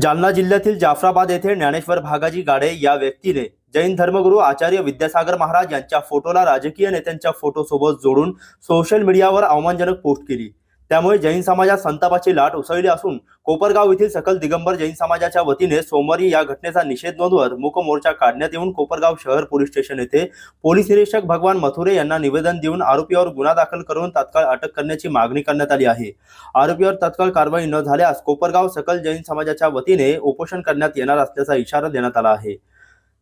जालना जिल्ह्यातील जाफराबाद येथे ज्ञानेश्वर भागाजी गाडे या व्यक्तीने जैन धर्मगुरू आचार्य विद्यासागर महाराज यांच्या फोटोला राजकीय नेत्यांच्या फोटोसोबत जोडून सोशल मीडियावर अवमानजनक पोस्ट केली. त्यामुळे जैन समाजात संतापाची लाट उसळली असून कोपरगाव येथील सकल दिगंबर जैन समाजाच्या वतीने सोमवारी या घटनेचा निषेध नोंदवत मूक मोर्चा काढण्यात येऊन कोपरगाव शहर पोलीस स्टेशन येथे पोलीस निरीक्षक भगवान मथुरे यांना निवेदन देऊन आरोपीवर गुन्हा दाखल करून तात्काळ अटक करण्याची मागणी करण्यात आली आहे. आरोपीवर तत्काळ कारवाई न झाल्यास कोपरगाव सकल जैन समाजाच्या वतीने उपोषण करण्यात येणार असल्याचा इशारा देण्यात आला आहे.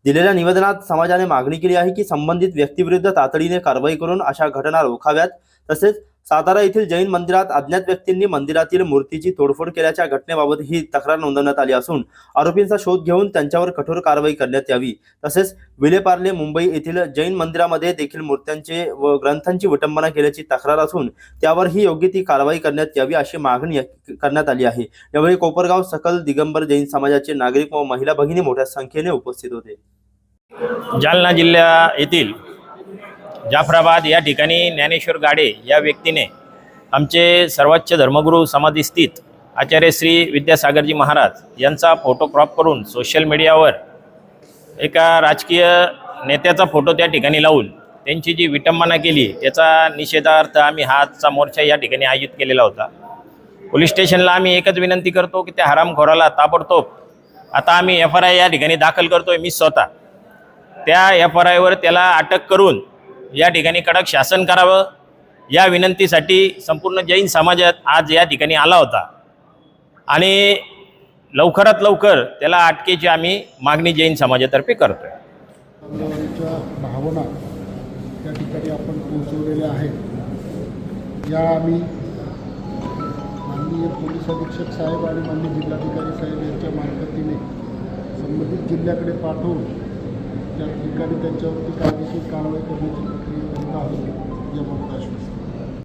दिलेल्या निवेदनात समाजाने मागणी केली आहे की संबंधित व्यक्तीविरुद्ध तातडीने कारवाई करून अशा घटना रोखाव्यात तसेच सातारा येथील जैन मंदिरात अज्ञात व्यक्तींनी मंदिरातील मूर्तीची तोडफोड केल्याच्या घटनेबाबत ही तक्रार नोंदवण्यात आली असून आरोपींचा शोध घेऊन त्यांच्यावर कठोर कारवाई करण्यात यावी. तसेच विलेपार्ले मुंबई येथील जैन मंदिरामध्ये देखील मूर्त्यांचे व ग्रंथांची विटंबना केल्याची तक्रार असून त्यावर ही योग्य ती कारवाई करण्यात यावी अशी मागणी करण्यात आली आहे. यावेळी कोपरगाव सकल दिगंबर जैन समाजाचे नागरिक व महिला भगिनी मोठ्या संख्येने उपस्थित होते. जालना जिल्ह्या येथील जाफराबाद या ठिकाणी ज्ञानेश्वर गाडे या व्यक्तीने आमचे सर्वोच्च धर्मगुरू समाधीस्थित आचार्य श्री विद्यासागरजी महाराज यांचा फोटो क्रॉप करून सोशल मीडियावर एका राजकीय नेत्याचा फोटो त्या ठिकाणी लावून त्यांची जी विटंबना केली त्याचा निषेधार्थ आम्ही हा मोर्चा या ठिकाणी आयोजित केलेला होता. पोलीस स्टेशनला आम्ही एकच विनंती करतो की त्या हरामखोराला ताबडतोब आता आम्ही एफ आर आय या ठिकाणी दाखल करतोय मी स्वतः. त्या एफ आर आयवर त्याला अटक करून या ठिकाणी कडक शासन करावं. या विनंतीसाठी संपूर्ण जैन समाजात आज या ठिकाणी आला होता. आणि लवकरात लवकर त्याला अटकेची आम्ही मागणी जैन समाजातर्फे करतो आंदोलनाच्या भावना त्या ठिकाणी आपण पोहोचवलेल्या आहेत. या आम्ही माननीय पोलीस अधीक्षक साहेब आणि माननीय जिल्हाधिकारी साहेब यांच्या मार्फतीने संबंधित जिल्ह्याकडे पाठवून त्या ठिकाणी त्यांच्यावरती कायदेशीर कारवाई करण्याची प्रक्रिया करत आहे याबाबत आश्वासन.